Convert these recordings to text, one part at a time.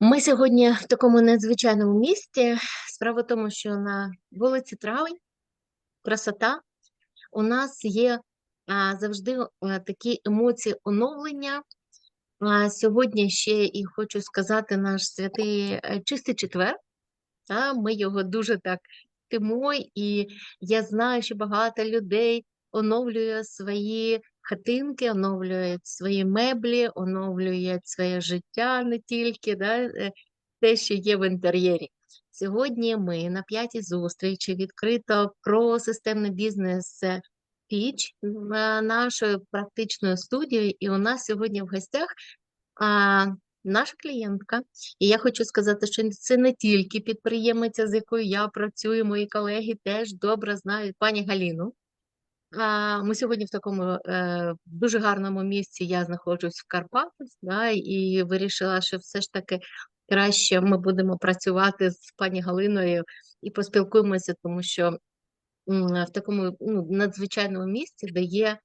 Ми сьогодні в такому надзвичайному місті. Справа в тому, що на вулиці Травень, красота, у нас є завжди а, такі емоції оновлення. Сьогодні ще і хочу сказати наш святий е, чистий четвер. Та, ми його дуже так тимо, і я знаю, що багато людей оновлює свої хатинки, оновлюють свої меблі, оновлюють своє життя не тільки да, е, те, що є в інтер'єрі. Сьогодні ми на п'ятій зустрічі відкрито про системний бізнес е, піч нашою практичною студією, і у нас сьогодні в гостях а, наша клієнтка. І я хочу сказати, що це не тільки підприємиця, з якою я працюю, мої колеги теж добре знають пані Галіну. Ми сьогодні в такому е, дуже гарному місці. Я знаходжусь в Карпатах, да, і вирішила, що все ж таки краще ми будемо працювати з пані Галиною і поспілкуємося, тому що в такому ну, надзвичайному місці, де є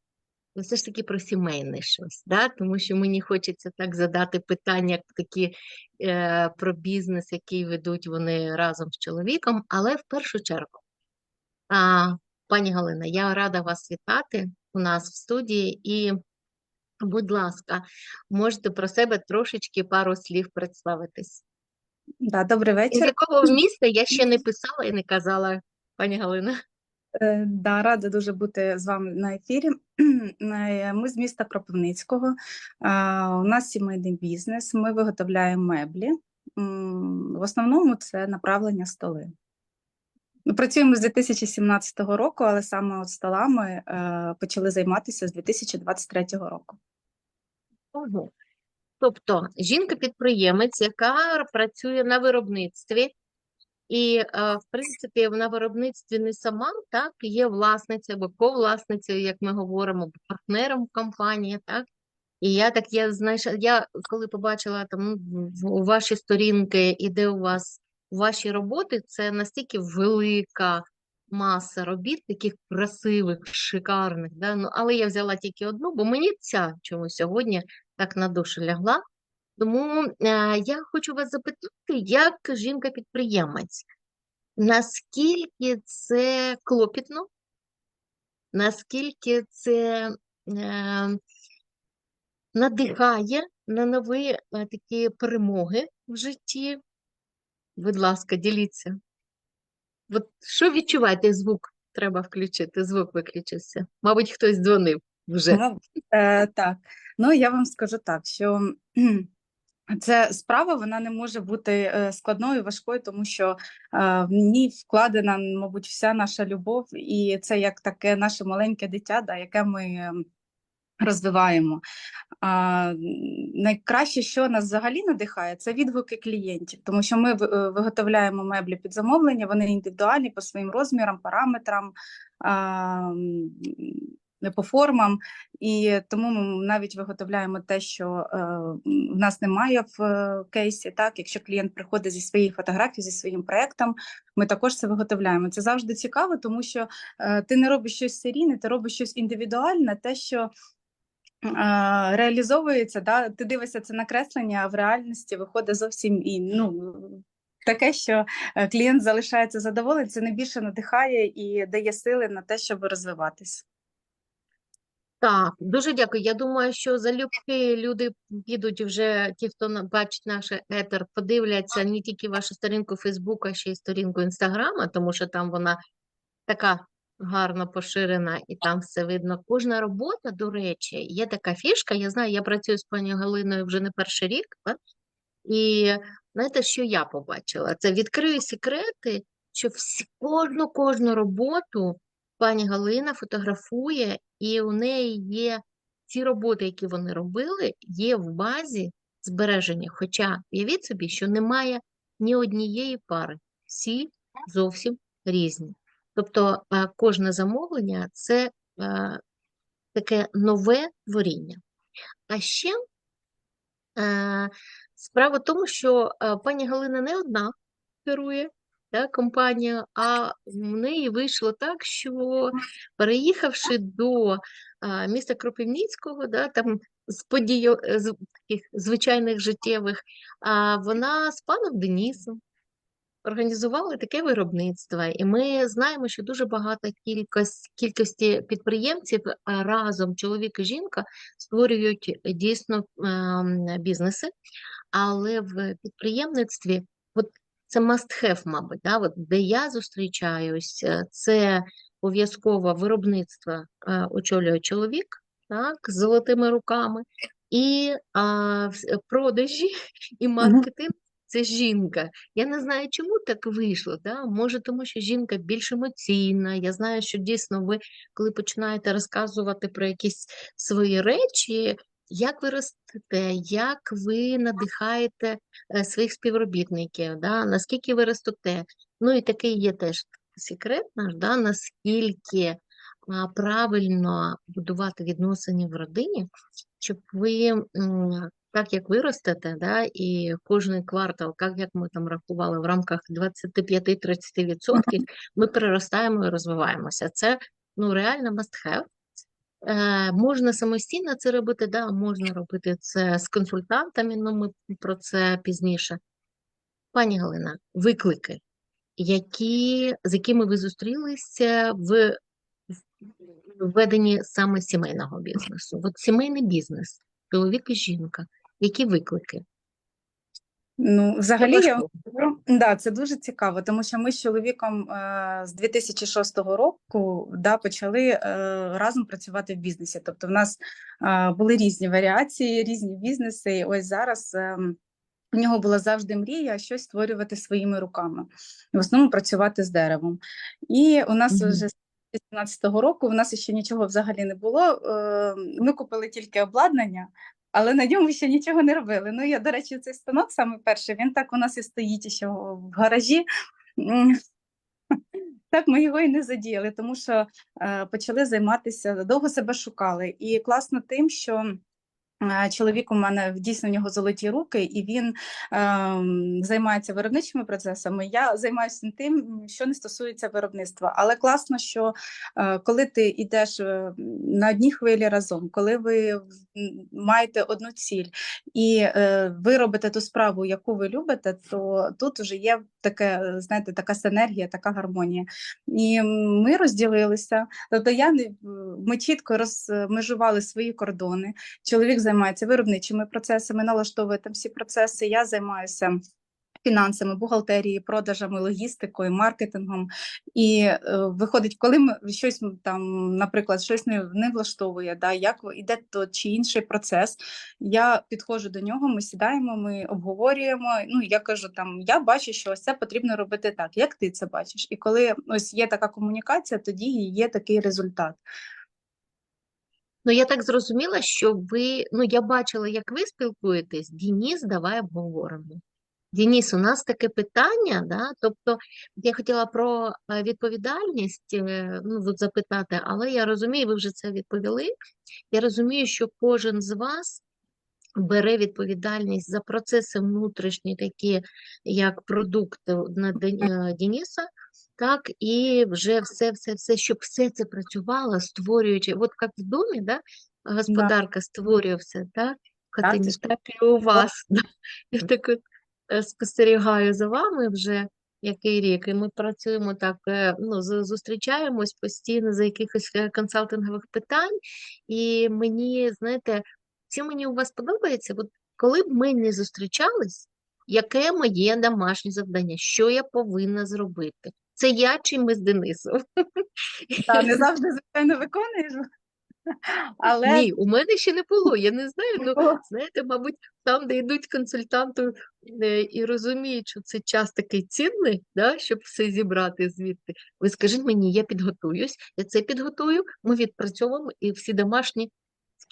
ну, все ж таки про сімейне щось, да? тому що мені хочеться так задати питання такі е, про бізнес, який ведуть вони разом з чоловіком, але в першу чергу. А, Пані Галина, я рада вас вітати у нас в студії і, будь ласка, можете про себе трошечки пару слів представитись. Да, добрий З вечір. якого міста я ще не писала і не казала, пані Галина. Е, Да, рада дуже бути з вами на ефірі. Е, Ми з міста Кропивницького. У нас сімейний бізнес. Ми виготовляємо меблі. В основному це направлення столи. Ми працюємо з 2017 року, але саме от столами е, почали займатися з 2023 року. Ого. Тобто жінка-підприємець, яка працює на виробництві, і, е, в принципі, на виробництві не сама, так, є власниця або ковласницею, як ми говоримо, партнером компанії, так. І я так, я знайшла, я коли побачила там ну, у ваші сторінки, і де у вас ваші роботи, це настільки велика маса робіт, таких красивих, шикарних, да? Ну, але я взяла тільки одну, бо мені ця чомусь сьогодні так на душу лягла. Тому е, я хочу вас запитати, як жінка-підприємець, наскільки це клопітно, наскільки це е, надихає на нові е, такі перемоги в житті? Будь ласка, діліться. От що відчуваєте? Звук треба включити, звук виключився. Мабуть, хтось дзвонив вже. Е, так, ну я вам скажу так, що це справа вона не може бути е, складною, важкою, тому що е, в ній вкладена, мабуть, вся наша любов, і це як таке наше маленьке дитя, да, яке ми ем, розвиваємо. А, найкраще, що нас взагалі надихає, це відгуки клієнтів, тому що ми е, виготовляємо меблі під замовлення, вони індивідуальні по своїм розмірам, параметрам. По формам, і тому ми навіть виготовляємо те, що е, в нас немає в е, кейсі. Так, якщо клієнт приходить зі своєю фотографією, зі своїм проектом, ми також це виготовляємо. Це завжди цікаво, тому що ти не робиш щось серійне, ти робиш щось індивідуальне, те, що реалізовується, да, ти дивишся це накреслення, а в реальності виходить зовсім і ну. Таке, що е, клієнт залишається задоволений, це найбільше надихає і дає сили на те, щоб розвиватись. Так, дуже дякую. Я думаю, що залюбки люди підуть вже, ті, хто бачить наш етер, подивляться не тільки вашу сторінку Фейсбука, а ще й сторінку Інстаграма, тому що там вона така гарно поширена і там все видно. Кожна робота, до речі, є така фішка. Я знаю, я працюю з пані Галиною вже не перший рік? І знаєте, що я побачила? Це відкрию секрети, що всі, кожну кожну роботу пані Галина фотографує, і у неї є ці роботи, які вони робили, є в базі збереження. Хоча уявіть собі, що немає ні однієї пари, всі зовсім різні. Тобто е, кожне замовлення це е, таке нове творіння. А ще е, справа в тому, що пані Галина не одна керує да, компанію, а в неї вийшло так, що переїхавши до міста Кропивницького, да, там з подій з таких звичайних життєвих, вона з паном Денісом організували таке виробництво, і ми знаємо, що дуже багато кількість, кількості підприємців разом, чоловік і жінка, створюють е, дійсно ем, бізнеси, але в підприємництві от це must have, мабуть, да? от, де я зустрічаюсь, е, це обов'язково виробництво е, очолює чоловік, так, з золотими руками, і а, продажі і маркетинг це жінка. Я не знаю, чому так вийшло. Да? Може, тому що жінка більш емоційна. Я знаю, що дійсно ви, коли починаєте розказувати про якісь свої речі, як ви ростете, як ви надихаєте е, своїх співробітників, да? наскільки ви ростете. Ну і такий є теж секрет наш, да? наскільки правильно будувати відносини в родині, щоб ви так як ви ростете, да, і кожний квартал, так як ми там рахували в рамках 25-30%, ми переростаємо і розвиваємося. Це ну реально must have. Е, можна самостійно це робити, да, можна робити це з консультантами, ну ми про це пізніше. Пані Галина, виклики, які, з якими ви зустрілися в в веденні саме сімейного бізнесу? От сімейний бізнес, чоловік і жінка, які виклики? Ну, взагалі, я вам да, це дуже цікаво, тому що ми з чоловіком е, з 2006 року да, почали е, разом працювати в бізнесі. Тобто, в нас е, були різні варіації, різні бізнеси. І ось зараз е, в нього була завжди мрія щось створювати своїми руками, в основному працювати з деревом. І у нас Мгм. вже з 2017 року в нас ще нічого взагалі не було. Е, Ми купили тільки обладнання. Але на ньому ще нічого не робили. Ну, я, до речі, цей станок саме перший, він так у нас і стоїть ще в гаражі. Так ми його і не задіяли, тому що е, почали займатися, довго себе шукали. І класно тим, що чоловік у мене дійсно в нього золоті руки, і він ем, займається виробничими процесами. Я займаюся тим, що не стосується виробництва. Але класно, що е, коли ти йдеш е, на одній хвилі разом, коли ви маєте одну ціль і е, ви робите ту справу, яку ви любите, то тут вже є таке, е, знаєте, така синергія, така гармонія. І ми розділилися. Тобто я ми чітко розмежували свої кордони. Чоловік займається виробничими процесами, налаштовує там всі процеси. Я займаюся. Фінансами, бухгалтерією, продажами, логістикою, маркетингом. І е, виходить, коли ми щось там, наприклад, щось не, не влаштовує, да, як іде то чи інший процес, я підходжу до нього, ми сідаємо, ми обговорюємо. Ну, я кажу, там я бачу, що ось це потрібно робити так, як ти це бачиш. І коли ось є така комунікація, тоді є такий результат. Ну, я так зрозуміла, що ви, ну, я бачила, як ви спілкуєтесь. Дініс, давай обговоримо. Дініс, у нас таке питання, да? Тобто я хотіла про е, відповідальність е, ну, запитати, але я розумію, ви вже це відповіли. Я розумію, що кожен з вас бере відповідальність за процеси внутрішні, такі як продукт на е, Дениса, так, і вже все, все, все, щоб все це працювало, створюючи, от як в домі, да, господарка створює все, так, в Так, так і у вас. Да. Я так от е, спостерігаю за вами вже який рік, і ми працюємо так, е, ну, зустрічаємось постійно за якихось консалтингових питань, і мені, знаєте, що мені у вас подобається, от коли б ми не зустрічались, яке моє домашнє завдання, що я повинна зробити? Це я чи ми з Денисом? та, не завжди звичайно виконуєш, але Ні, у мене ще не було. Я не знаю. Ну, знаєте, мабуть, там, де йдуть консультанти е, і розуміють, що це час такий цінний, да, щоб все зібрати звідти. Ви скажіть мені, я підготуюсь, я це підготую, ми відпрацьовуємо і всі домашні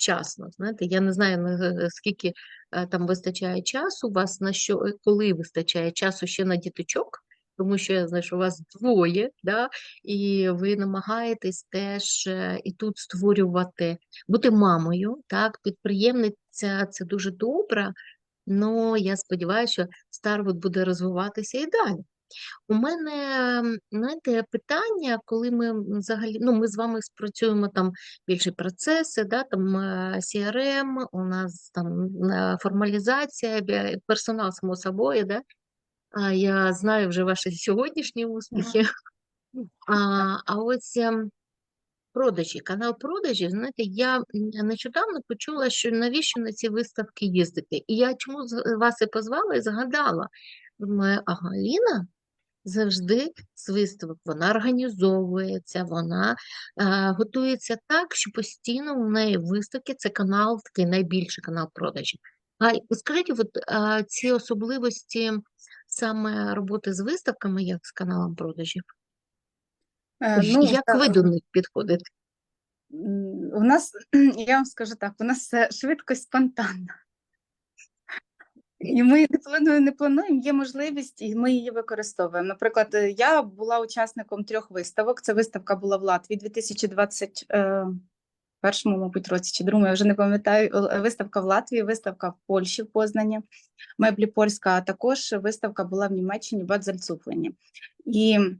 вчасно. Знаєте, я не знаю, скільки е, там вистачає часу у вас, на що, е, коли вистачає часу ще на діточок. Тому що я знаю, що у вас двоє, да, і ви намагаєтесь теж е, і тут створювати бути мамою, так, підприємниця це дуже добре, але я сподіваюся, що Старвуд буде розвиватися і далі. У мене, знаєте, питання, коли ми взагалі, ну, ми з вами спрацюємо там більше процеси, да, там е, CRM, у нас там е, формалізація, персонал, само собою, да. А я знаю вже ваші сьогоднішні успіхи. А, а ось ем, продажі, канал продажів, знаєте, я нещодавно почула, що навіщо на ці виставки їздити. І я чому вас і позвала і згадала. Думаю, а Галіна завжди з вона організовується, вона е, готується так, що постійно у неї виставки це канал, такий найбільший канал продажів. А скажіть, от е, ці особливості саме роботи з виставками, як з каналом продажів, Е, Ну, як ви до них підходите? у нас, я вам скажу так, у нас все швидко і спонтанно. І ми не плануємо, не плануємо, є можливість, і ми її використовуємо. Наприклад, е, я була учасником трьох виставок. Ця виставка була в Латвії 2021 мабуть, році чи другому, я вже не пам'ятаю. Е, Виставка в Латвії, виставка в Польщі в Познані, меблі польська, а також виставка була в Німеччині в Бадзальцуплені. І е,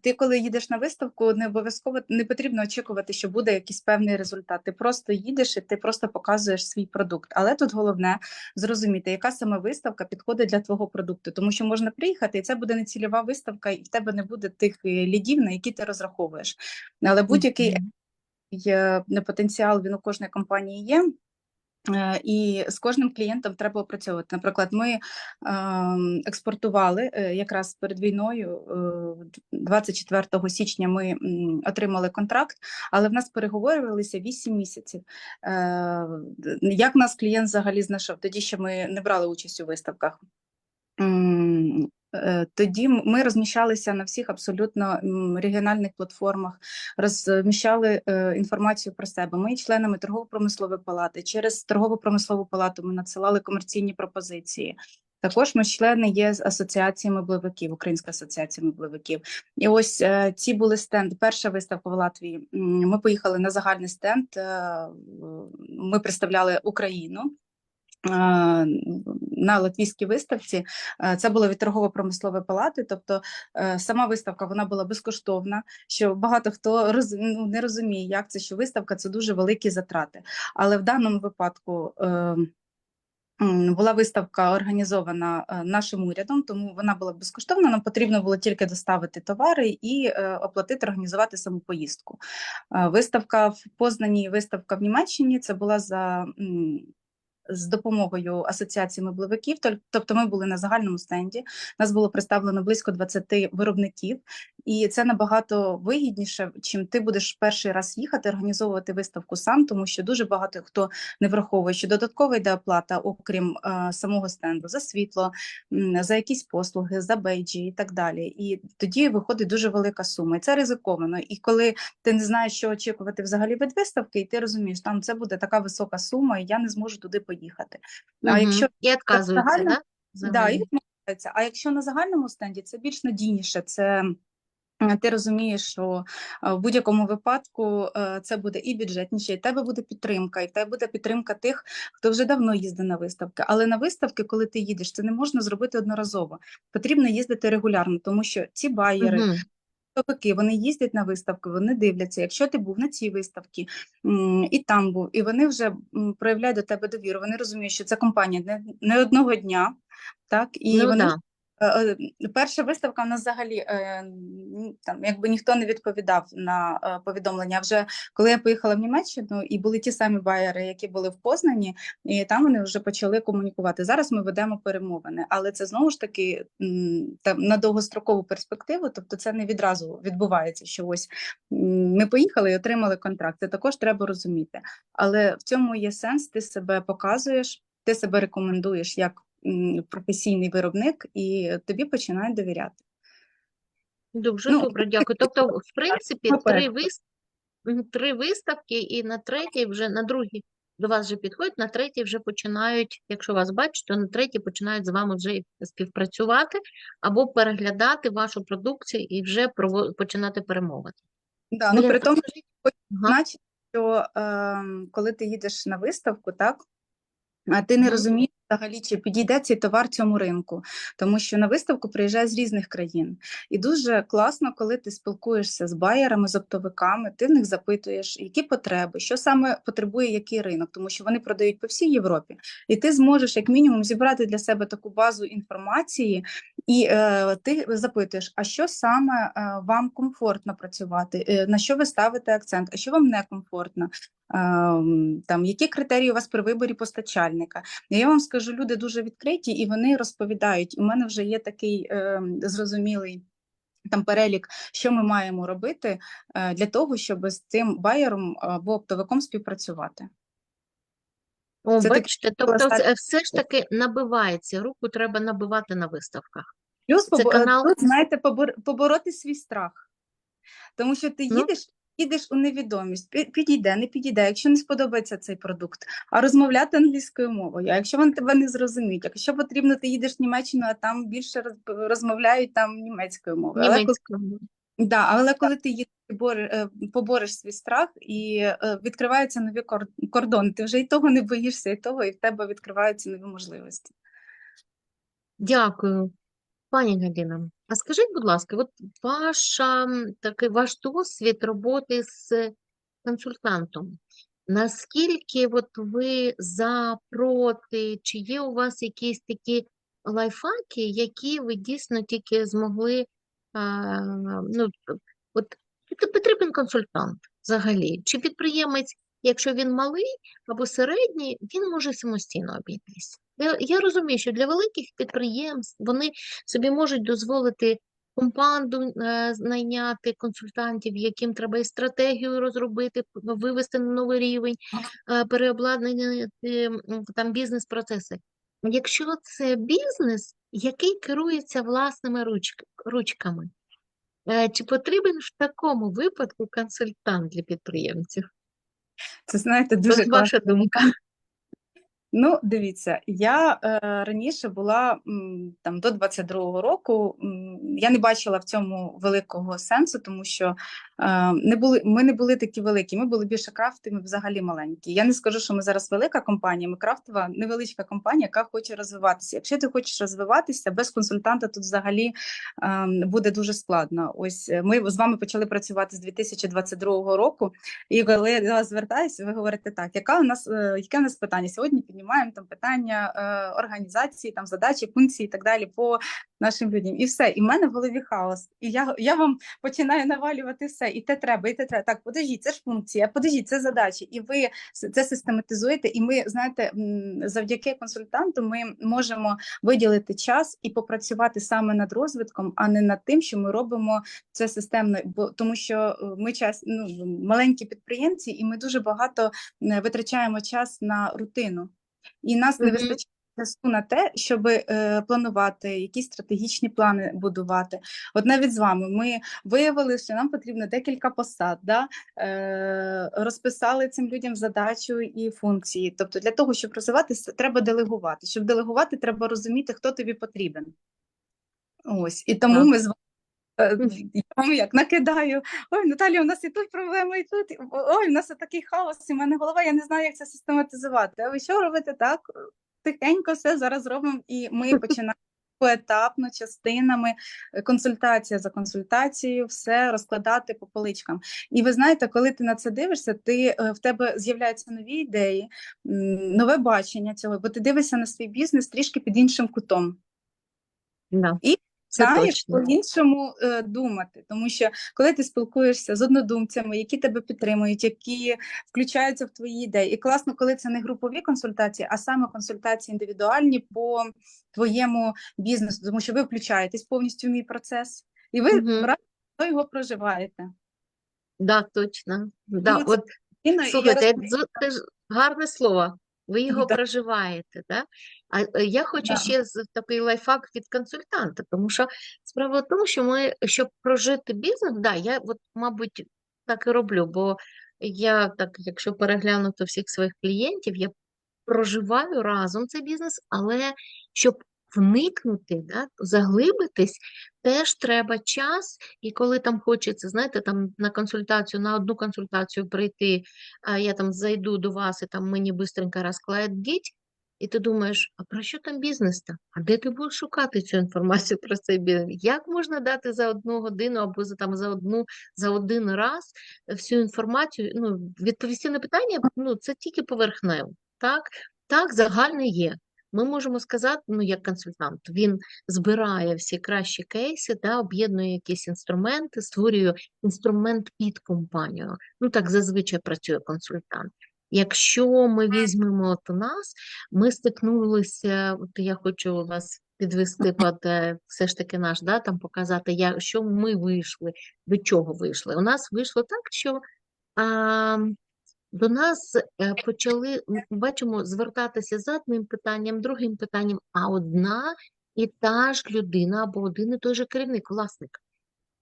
ти, коли їдеш на виставку, не обов'язково не потрібно очікувати, що буде якийсь певний результат. Ти просто їдеш і ти просто показуєш свій продукт. Але тут головне зрозуміти, яка саме виставка підходить для твого продукту, тому що можна приїхати, і це буде не цільова виставка, і в тебе не буде тих е, лідів, на які ти розраховуєш. Але будь-який не потенціал, він у кожної компанії є. Е, І з кожним клієнтом треба опрацьовувати. Наприклад, ми ем, експортували е, якраз перед війною, е, 24 січня ми отримали контракт, але в нас переговорювалися 8 місяців. Е, Як нас клієнт взагалі знайшов? Тоді ще ми не брали участь у виставках. Е, Тоді ми розміщалися на всіх абсолютно регіональних платформах, розміщали е, інформацію про себе. Ми членами торгово-промислової палати. Через торгово-промислову палату ми надсилали комерційні пропозиції. Також ми члени є з асоціації меблевиків, Українська асоціація меблевиків. І ось е, ці були стенд. Перша виставка в Латвії. Ми поїхали на загальний стенд. е, Ми представляли Україну на латвійській виставці. Це було від торгово-промислової палати, тобто е, сама виставка вона була безкоштовна. Що багато хто роз, ну, не розуміє, як це, що виставка це дуже великі затрати. Але в даному випадку. е, Була виставка організована е, нашим урядом, тому вона була безкоштовна. Нам потрібно було тільки доставити товари і е, оплатити, організувати саму поїздку. Виставка в Познані, виставка в Німеччині це була за з допомогою асоціації меблевиків. Тобто ми були на загальному стенді. Нас було представлено близько 20 виробників, і це набагато вигідніше, чим ти будеш перший раз їхати, організовувати виставку сам, тому що дуже багато хто не враховує, що додаткова йде оплата, окрім е, самого стенду, за світло, за якісь послуги, за бейджі і так далі. І тоді виходить дуже велика сума. І це ризиковано. І коли ти не знаєш, що очікувати взагалі від виставки, і ти розумієш, там це буде така висока сума, і я не зможу туди поїхати. А Мгм. якщо І відказуються, загально- да? Да, і Взагалі. відмовляються. А якщо на загальному стенді, це більш надійніше. Це ти розумієш, що е, в будь-якому випадку е, це буде і бюджетніше, і в тебе буде підтримка, і в тебе буде підтримка тих, хто вже давно їздить на виставки. Але на виставки, коли ти їдеш, це не можна зробити одноразово. Потрібно їздити регулярно, тому що ці байери. Тобики, вони їздять на виставки, вони дивляться. Якщо ти був на цій виставці і там був, і вони вже проявляють до тебе довіру, вони розуміють, що це компанія не, не одного дня, так і Ну, вони да. Е, е, Перша виставка у нас взагалі е, там якби ніхто не відповідав на повідомлення. Вже коли я поїхала в Німеччину, і були ті самі байери, які були в Познані, і там вони вже почали комунікувати. Зараз ми ведемо перемовини, але це знову ж таки там на довгострокову перспективу, тобто це не відразу відбувається. Що ось ми поїхали і отримали контракт. Це також треба розуміти. Але в цьому є сенс. Ти себе показуєш, ти себе рекомендуєш як професійний виробник, і тобі починають довіряти. Дуже Ну, добре, дякую. Тобто, в принципі, три вис... три виставки, і на третій вже на другій до вас вже підходять, на третій вже починають, якщо вас бачать, то на третій починають з вами вже співпрацювати або переглядати вашу продукцію і вже починати перемовини. Да, ну, при тому, Ага. що е, коли ти їдеш на виставку, так, а ти не розумієш, взагалі чи підійде цей товар цьому ринку, тому що на виставку приїжджає з різних країн. І дуже класно, коли ти спілкуєшся з байерами, з оптовиками, ти в них запитуєш, які потреби, що саме потребує який ринок, тому що вони продають по всій Європі, і ти зможеш як мінімум зібрати для себе таку базу інформації, і е, ти запитуєш, а що саме е, вам комфортно працювати, е, на що ви ставите акцент, а що вам не комфортно. Ем, Там які критерії у вас при виборі постачальника? Я вам скажу, люди дуже відкриті і вони розповідають. У мене вже є такий е, зрозумілий там перелік, що ми маємо робити е, для того, щоб з цим байером або оптовиком співпрацювати. О, Це бачите, тобто це все ж таки набивається, руку треба набивати на виставках. Плюс Це побо- канал- тут, знаєте, побор- побороти свій страх. Тому що ти Ну. їдеш, їдеш у невідомість, підійде, не підійде, якщо не сподобається цей продукт, а розмовляти англійською мовою. А якщо вони тебе не зрозуміють, якщо потрібно, ти їдеш в Німеччину, а там більше розмовляють там німецькою мовою. Але коли, да, але коли ти їдеш, е, побореш свій страх і е, відкриваються нові кордони, ти вже і того не боїшся, і того, і в тебе відкриваються нові можливості. Дякую. Пані Галіна, а скажіть, будь ласка, от ваша такий ваш досвід роботи з консультантом, наскільки от ви за, проти, чи є у вас якісь такі лайфхаки, які ви дійсно тільки змогли, а, ну, от пот- потрібен консультант взагалі, чи підприємець, якщо він малий або середній, він може самостійно обійтись. Я, розумію, що для великих підприємств вони собі можуть дозволити команду е, найняти консультантів, яким треба і стратегію розробити, вивести на новий рівень, е, переобладнання е, там бізнес-процеси. Якщо це бізнес, який керується власними ручками, е, чи потрібен в такому випадку консультант для підприємців? Це знаєте, дуже ваша думка. Ну, дивіться, я е, раніше була м, там до 22-го року. м, Я не бачила в цьому великого сенсу, тому що е, не були, ми не були такі великі. Ми були більше крафти, ми взагалі маленькі. Я не скажу, що ми зараз велика компанія. Ми крафтова невеличка компанія, яка хоче розвиватися. Якщо ти хочеш розвиватися без консультанта, тут взагалі е, буде дуже складно. Ось е, ми з вами почали працювати з 2022 року. І коли я до вас звертаюся, ви говорите так, яка у нас е, яке у нас питання? Сьогодні піднімаємо там питання е, організації, там задачі, функції і так далі по нашим людям. І все. І в мене в голові хаос. І я, я вам починаю навалювати все. І те треба, і те треба. Так, подождіть, це ж функція, подождіть, це задачі. І ви це систематизуєте. І ми, знаєте, завдяки консультанту ми можемо виділити час і попрацювати саме над розвитком, а не над тим, що ми робимо це системно, бо тому що е, ми час ну, маленькі підприємці, і ми дуже багато е, витрачаємо час на рутину, і нас не вистачає часу на те, щоб е, планувати, якісь стратегічні плани будувати. От навіть з вами ми виявили, що нам потрібно декілька посад, да? е, розписали цим людям задачу і функції. Тобто, для того, щоб розвиватися, треба делегувати. Щоб делегувати, треба розуміти, хто тобі потрібен. Ось і тому Так. ми з вами. Е. Я вам як накидаю, ой, Наталія, у нас і тут проблема, і тут, ой, у нас такий хаос, і в мене голова, я не знаю, як це систематизувати. А ви що робите так? Тихенько все зараз робимо, і ми починаємо поетапно, частинами, е, консультація за консультацією, все розкладати по поличкам. І ви знаєте, коли ти на це дивишся, ти е, в тебе з'являються нові ідеї, нове бачення цього, бо ти дивишся на свій бізнес трішки під іншим кутом Да. І знаєш по-іншому е, думати, тому що коли ти спілкуєшся з однодумцями, які тебе підтримують, які включаються в твої ідеї, і класно, коли це не групові консультації, а саме консультації індивідуальні по твоєму бізнесу, тому що ви включаєтесь повністю в мій процес, і ви Мгм. разом його проживаєте. Да, точно. Да, Ну, от Слухайте, це гарне слово. Ви його Да. проживаєте, да? А е, я хочу Да. ще такий лайфхак від консультанта, тому що справа в тому, що ми, щоб прожити бізнес, да, я от, мабуть, так і роблю, бо я так, якщо переглянути всіх своїх клієнтів, я проживаю разом цей бізнес, але щоб вникнути, да, заглибитись, теж треба час, і коли там хочеться, знаєте, там на консультацію, на одну консультацію прийти, а я там зайду до вас і там мені бистренько розкладіть, І ти думаєш, а про що там бізнес-то? А де ти будеш шукати цю інформацію про цей бізнес? Як можна дати за одну годину або за там за одну за один раз всю інформацію? Ну, відповісти на питання, ну це тільки поверхнево. Так, так, загальне є. Ми можемо сказати, ну як консультант, він збирає всі кращі кейси, да, об'єднує якісь інструменти, створює інструмент під компанію. Ну так зазвичай працює консультант. Якщо ми візьмемо от у нас, ми стикнулися, от я хочу вас підвести під е, все ж таки наш, да, там показати, як, що ми вийшли, до чого вийшли. У нас вийшло так, що а, до нас е, почали, бачимо, звертатися за одним питанням, другим питанням, а одна і та ж людина або один і той же керівник, власник.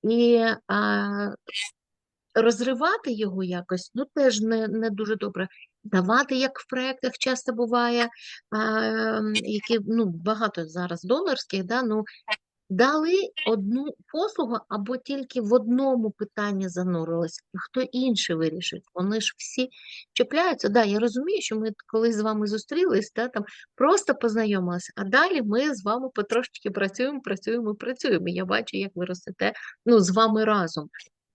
І а, розривати його якось, ну теж не, не дуже добре. Давати, як в проєктах часто буває, а, які ну, багато зараз донорських, да, ну, дали одну послугу або тільки в одному питанні занурились, хто інший вирішить. Вони ж всі чіпляються. Да, я розумію, що ми колись з вами зустрілись, да, там просто познайомилися, а далі ми з вами потрошечки працюємо, працюємо, працюємо. Я бачу, як ви ростете ну, з вами разом.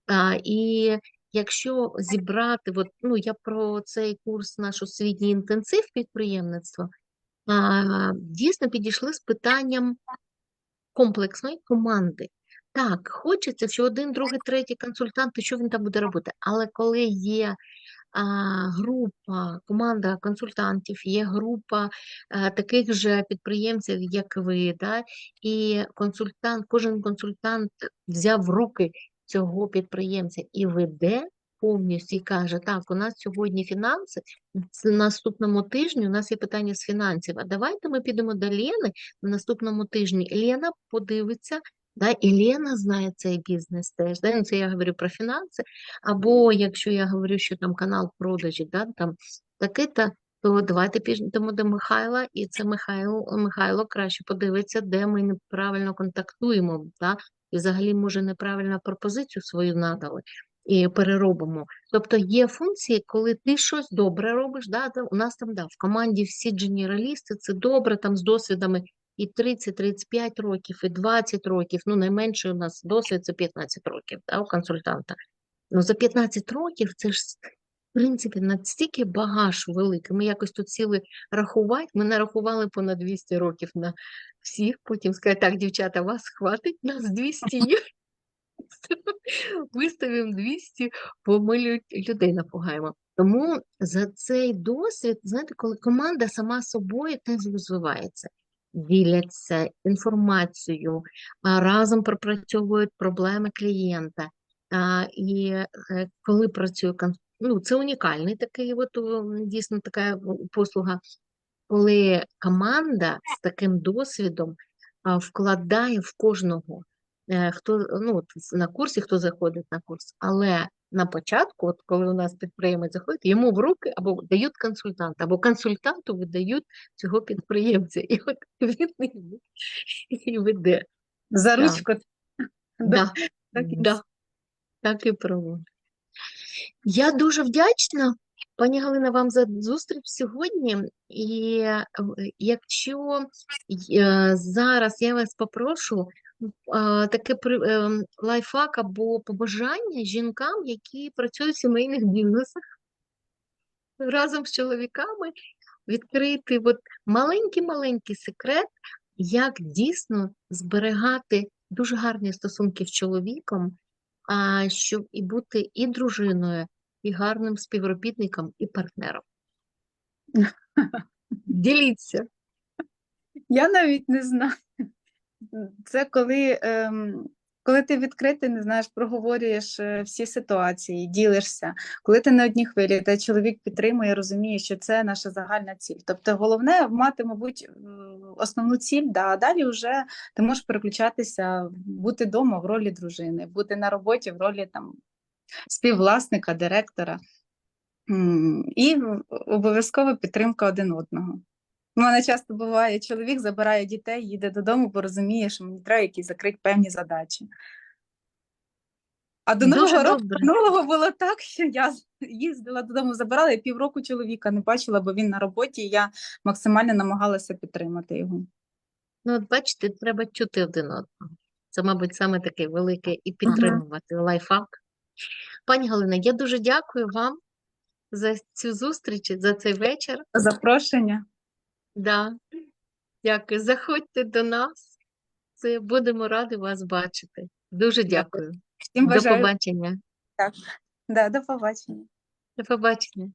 А, і якщо зібрати, от, ну, я про цей курс наш освітній інтенсив підприємництва, дійсно підійшли з питанням комплексної команди. Так, хочеться, що один, другий, третій консультант, що він там буде робити. Але коли є а, група, команда консультантів, є група а, таких же підприємців, як ви, да, і консультант, кожен консультант взяв в руки цього підприємця і веде повністю і каже, так, у нас сьогодні фінанси, з наступному тижні у нас є питання з фінансів, а давайте ми підемо до Лєни на наступному тижні. Лена подивиться, да, і Лена знає цей бізнес теж. Да? Ну, Це я говорю про фінанси. Або якщо я говорю, що там канал продажі, да, там таке-то, то давайте підемо до Михайла, і це Михайло, Михайло краще подивиться, де ми неправильно контактуємо, да? і взагалі, може, неправильно пропозицію свою надали. І переробимо. Тобто є функції, коли ти щось добре робиш. Да? У нас там да, в команді всі дженералісти, це добре, там з досвідами і 30-35 років, і 20 років. Ну, найменше у нас досвід це 15 років да, у консультанта. Ну, за 15 років це ж, в принципі, настільки багаж великий. Ми якось тут сіли рахувати, ми нарахували понад 200 років на всіх, потім сказали, так, дівчата, вас хватить, нас 200 є. Виставимо 200, бо ми людей напугаємо. Тому за цей досвід, знаєте, коли команда сама собою теж розвивається, діляться інформацією, разом пропрацьовують проблеми клієнта. І е, коли працює ну, це унікальний такий, от, дійсно така послуга, коли команда з таким досвідом вкладає в кожного хто ну, на курсі, хто заходить на курс, але на початку, от коли у нас підприємець заходить, йому в руки або дають консультанта, або консультанту видають цього підприємця, і от він і- веде. За ручку. Да, так да, так і проводить. Я дуже вдячна, пані Галина, вам за зустріч сьогодні. І е, якщо е, зараз я вас попрошу е, таке при- е, лайфхак або побажання жінкам, які працюють в сімейних бізнесах разом з чоловіками, відкрити от маленький-маленький секрет, як дійсно зберігати дуже гарні стосунки з чоловіком, а щоб і бути і дружиною, і гарним співробітником, і партнером. Діліться. Я навіть не знаю. Це коли, ем, коли ти відкритий, не знаєш, проговорюєш е, всі ситуації, ділишся, коли ти на одній хвилі, та чоловік підтримує, розуміє, що це наша загальна ціль. Тобто головне мати, мабуть, основну ціль, да, а далі вже ти можеш переключатися, бути вдома в ролі дружини, бути на роботі в ролі там, співвласника, директора. І обов'язково підтримка один одного. У мене часто буває, чоловік забирає дітей, їде додому, бо розуміє, що мені треба якісь закрити певні задачі. А до Дуже нового року добре. минулого було так, що я їздила додому, забирала, і півроку чоловіка не бачила, бо він на роботі, і я максимально намагалася підтримати його. Ну, от бачите, треба чути один одного. Це, мабуть, саме такий великий і підтримувати лайфхак. Пані Галина, я дуже дякую вам за цю зустріч, за цей вечір. Запрошення. Да. Дякую. Заходьте до нас. Це будемо раді вас бачити. Дуже Дякую. Всім До бажаю. побачення. Да, до побачення. До побачення.